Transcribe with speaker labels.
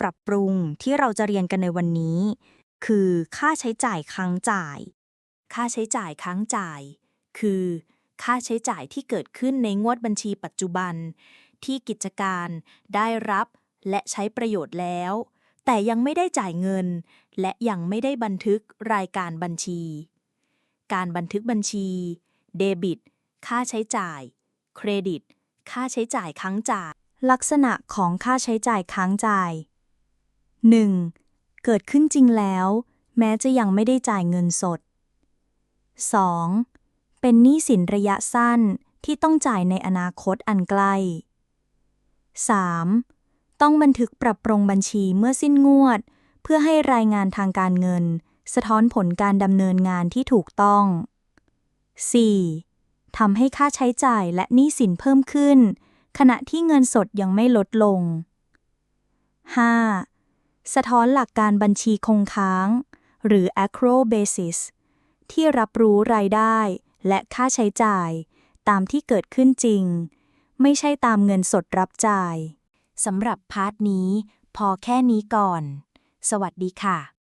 Speaker 1: ปรับปรุงที่เราจะเรียนกันในวันนี้ คือค่าใช้จ่ายค้างจ่าย
Speaker 2: ค่าใช้จ่ายค้างจ่าย คือ ค่าใช้จ่ายที่เกิดขึ้นในงวดบัญชีปัจจุบัน ที่กิจการได้รับและใช้ประโยชน์แล้ว แต่ยังไม่ได้จ่ายเงิน และยังไม่ได้บันทึกรายการบัญชี การบันทึกบัญชี เดบิต ค่าใช้จ่าย เครดิต ค่าใช้จ่ายค้างจ่าย
Speaker 1: ลักษณะของค่าใช้จ่ายค้างจ่าย 1. เกิดขึ้นจริงแล้ว แม้จะยังไม่ได้จ่ายเงินสด 2. เป็นหนี้สินระยะสั้นที่ต้องจ่ายในอนาคตอันใกล้ 3. ต้องบันทึกปรับปรุงบัญชีเมื่อสิ้นงวด เพื่อให้รายงานทางการเงิน สะท้อนผลการดำเนินงานที่ถูกต้อง 4. ทำให้ค่าใช้จ่ายและหนี้สินเพิ่มขึ้น ขณะที่เงินสดยังไม่ลดลง 5. สะท้อนหลักการบัญชีคงค้าง หรือ accrual basis ที่รับรู้รายได้และค่าใช้จ่าย ตามที่เกิดขึ้นจริง ไม่ใช่ตามเงินสดรับจ่าย
Speaker 2: สำหรับพาร์ทนี้ พอแค่นี้ก่อน สวัสดีค่ะ